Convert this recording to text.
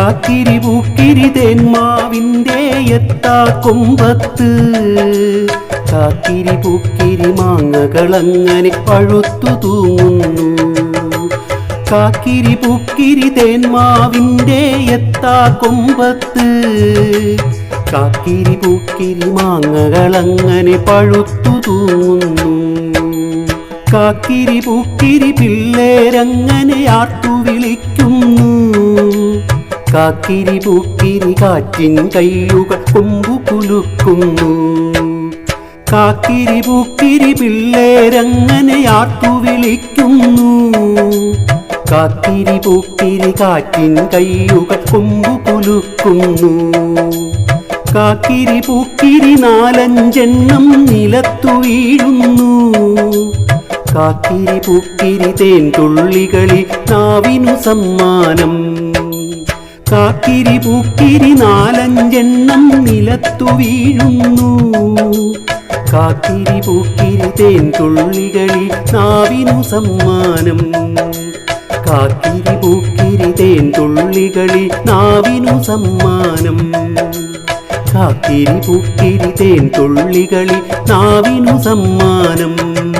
കാക്കിരി പൂക്കിരി തേന്മാവിന്റെ എത്താ കൊമ്പത്ത് കാക്കിരി പൂക്കിരി മാങ്ങകളങ്ങനെ പഴുത്തു തൂങ്ങുന്നു. കാക്കിരി പൂക്കിരി തേന്മാവിന്റെ എത്താ കൊമ്പത്ത് കാക്കിരി പൂക്കിരി മാങ്ങകളങ്ങനെ പഴുത്തു തൂങ്ങുന്നു. കാക്കിരി പൂക്കിരി പിള്ളേരങ്ങനെ ആർത്തു വിളിക്കുന്നു. കാക്കിരി പൂക്കിരി കാറ്റിൻ കയ്യുകൾ കൊമ്പു കുലുക്കുന്നു. കാക്കിരി പൂക്കിരി പിള്ളേരങ്ങനെ ആർത്തു വിളിക്കുന്നു. കാക്കിരി പൂക്കിരി കാറ്റിൻ കയ്യുകൾ കൊമ്പു കുലുക്കുന്നു. കാക്കിരി പൂക്കിരി നാലഞ്ചെണ്ണം നിലത്തു വീഴുന്നു. കാക്കിരി പൂക്കിരി തേൻ തുള്ളികളി നാവിനു സമ്മാനം. കാക്കിരി പൂക്കിരി നാലഞ്ചെണ്ണം നിലത്തു വീഴുന്നു. കാക്കിരി പൂക്കിരി തേൻ തുള്ളികളിൽ നാവിനു സമ്മാനം. കാക്കിരി പൂക്കിരി തേൻ തുള്ളികളിൽ നാവിനു സമ്മാനം. കാക്കിരി പൂക്കിരി തേൻ തുള്ളികളിൽ നാവിനു സമ്മാനം.